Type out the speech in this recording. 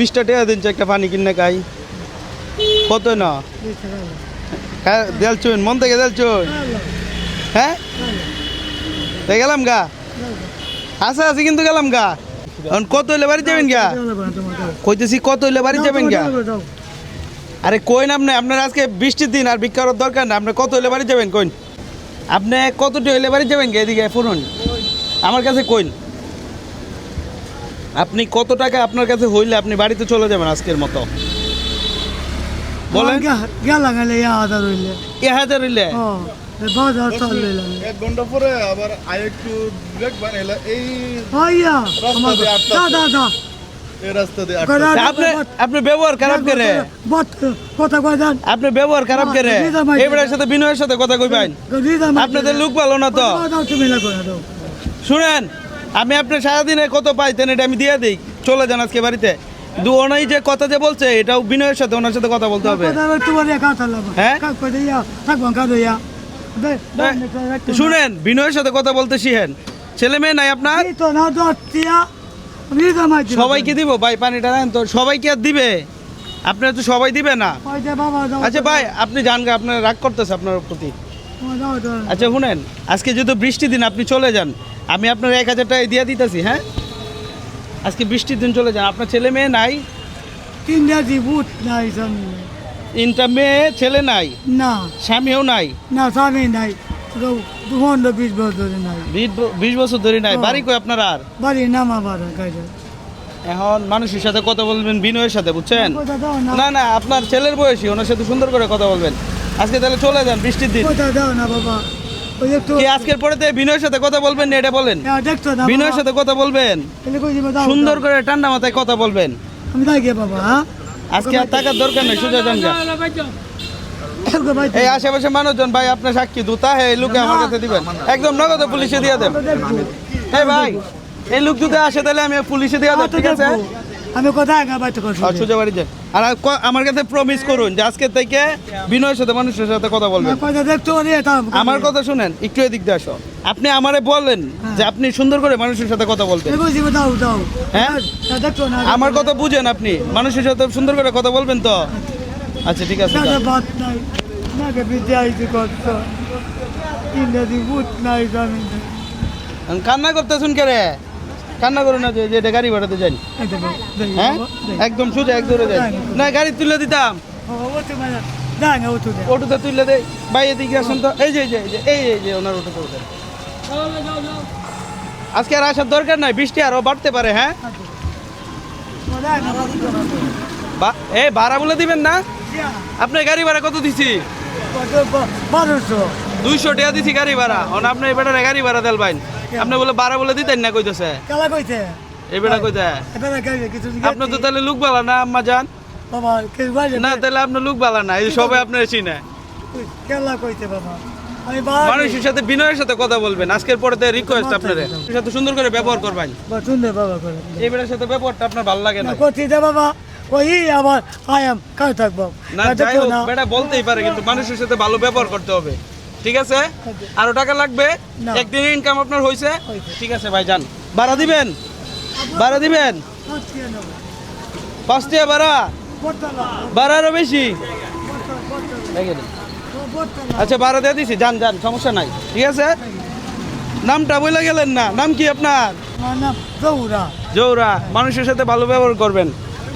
বিশটা টাকা দিন একটা পানি কিনে খাই। কত না? হ্যাঁ দেলছুন মন থেকে দেলছুন হ্যাঁ? তো গেলাম গা? আচ্ছা আছি, কিন্তু গেলাম গা। এখন কত হইলে বাড়ি যাবেন গা? কইতেছি কত হইলে বাড়ি যাবেন গা? আরে কইন আপনি, আপনার আজকে বৃষ্টির দিন আর ভিক্ষা করার দরকার না। আপনি কত হইলে বাড়ি যাবেন কইন? আপনি কতটি হইলে বাড়ি যাবেন গা? এদিকে ফুরুন। আমার কাছে কইন। আপনি কত টাকা আপনার কাছে হইলে আপনি বাড়িতে চলে যাবেন আজকের মতো? বলেন। গেলা গেলে ইয়া আদা রইলে এ হাজার হইলে? এক ঘণ্টা পরে আবার আই একটু দেখবেন এলা এই আপনি আপনি ব্যবহার খারাপ করে। বত কথা কয় দেন আপনি ব্যবহার খারাপ করে। হ্যাঁ, দিদা মাইকে। এবারের সাথে বিনয়ের সাথে কথা কইবেন। আপনাদের লোক ভালো না তো। শুনেন আমি আপনি সারাদিনে কত পাইতেন এটা আমি দিয়ে দিই। চলে যান আজকে বাড়িতে। দু ওনাই যে কথা যে বলছে এটাও বিনয়ের সাথে ওনার সাথে কথা বলতে হবে। হ্যাঁ? শুনেন বিনয়ের সাথে কথা বলতে শিখেন। ছেলে মেয়ে নাই আপনার? সবাইকে দিব ভাই পানিটা নেন তো। সবাইকে আর দিবে? আপনার তো সবাই দিবে না। আচ্ছা ভাই আপনি জান আপনার রাগ করতেছে আপনার প্রতি। আচ্ছা শুনেন আজকে যেহেতু বৃষ্টি দিন আপনি চলে যান। আমি আপনার এক হাজার টাকা দিয়ে দিতেছি হ্যাঁ? আজকে বৃষ্টির দিন চলে যান। আপনার ছেলে মেয়ে নাই? তিনটা দিবুত নাই। তিনটা মেয়ে ছেলে নাই? না। স্বামীও নাই? না স্বামী নাই। দু ঘণ্টা বিশ বছর নাই। বিশ বছর ধরে নাই। বাড়ি কই আপনার আর? বাড়ি নামা বাড়া কাজে এখন মানুষের সাথে কথা বলবেন বিনয়ের সাথে বুঝছেন? না। না না আপনার ছেলের বয়সী ওনার সাথে সুন্দর করে কথা বলবেন। আজকে তাহলে চলে যান বৃষ্টির দিন। কোথা দাও না বাবা। কি আজকের পরে বিনয়ের সাথে কথা বলবেন না? এটা বলেন। হ্যাঁ, বিনয়ের সাথে কথা বলবেন। সুন্দর করে ঠান্ডা মাথায় কথা বলবেন। আমি তাই বাবা হ্যাঁ? আজকে আর টাকার দরকার নেই সোজা যান গা। ওকে ভাই এই আশেপাশে মানুষজন ভাই আপনার সাক্ষী দুতা হে এই লোকে আমার কাছে দিবেন। একদম নগদে পুলিশে দিয়ে দেন। এই ভাই এই লোক যদি আসে তাহলে আমি পুলিশে দিয়ে দেব ঠিক আছে? আমি কোথায়? বাইতে করছি আর সোজা বাড়ি যান আর ক- আমার কাছে প্রমিস করুন যে আজকে থেকে বিনয়ের সাথে মানুষের সাথে কথা বলবেন। কোথা দেখতো রে তা আমার কথা শুনেন একটু এদিক দিয়ে আসো। আপনি আমারে বললেন যে আপনি সুন্দর করে মানুষের সাথে কথা দাও দাও। হ্যাঁ? তা দেখতো না আমার কথা বুঝেন আপনি। মানুষের সাথে সুন্দর করে কথা বলবেন তো? আচ্ছা ঠিক আছে দাদা যান। বাত নাই। না বিদ্যা আইতে করতো তিনটা দিবুত নাই স্বামী নাই কান্না করতেছুন কে রে? কান্না করুন না যে এটা গাড়ি ভাড়াতে দেখো, হ্যাঁ? একদম সোজা এক দৌড়ে যান না গাড়ি তুলে দিতাম। মানে। অটোতে তুলে দেয়। ভাই এদিকে আসুন তো। এই যে এই যে এই যে ওনার অটোতে আজকে আর আসার দরকার নাই বৃষ্টি আরও বাড়তে পারে হ্যাঁ? এই ভাড়া বলে দিবেন না? আপনার গাড়ি ভাড়া কত দিছি। দুইশো টাকা দিছি গাড়ি ভাড়া। অন আপনি এবার গাড়ি ভাড়া ভাই। আপনি বলে বাড়া বলে দিতেন না কইতেছে? কেলা কইতে কিছু জিজ্ঞেস আপনি তো তাহলে লুক বালা না আম্মা যান বাবা, কে বাজে? না। তাহলে আপনার লুক বালা না এই সবাই আপনার চিনে। কেলা কইছে বাবা? মানুষের সাথে বিনয়ের সাথে কথা বলবেন আজকের পরে রিকোয়েস্ট আপনার। সাথে সুন্দর করে ব্যবহার করবেন। সুন্দর। এবারের সাথে ব্যবহারটা আপনার ভালো লাগে না। করছি বাবা, ওই আবার আয়াম কাজ থাকব। না, যাই হোক বেটা বলতেই পারে কিন্তু মানুষের সাথে ভালো ব্যবহার করতে হবে। ঠিক আছে? আরও টাকা লাগবে? না। একদিন ইনকাম আপনার হয়েছে ঠিক আছে ভাই যান ভাড়া দিবেন? ভাড়া দিবেন? করছি না। পাঁচ টাকা ভাড়া? বর্তলা, ভাড়া আরও বেশি। আচ্ছা ভাড়া দিয়ে দিছি। যান যান সমস্যা নাই। ঠিক আছে? নামটা বলে গেলেন না। নাম কি আপনার? জৌরা জৌরা মানুষের সাথে ভালো ব্যবহার করবেন।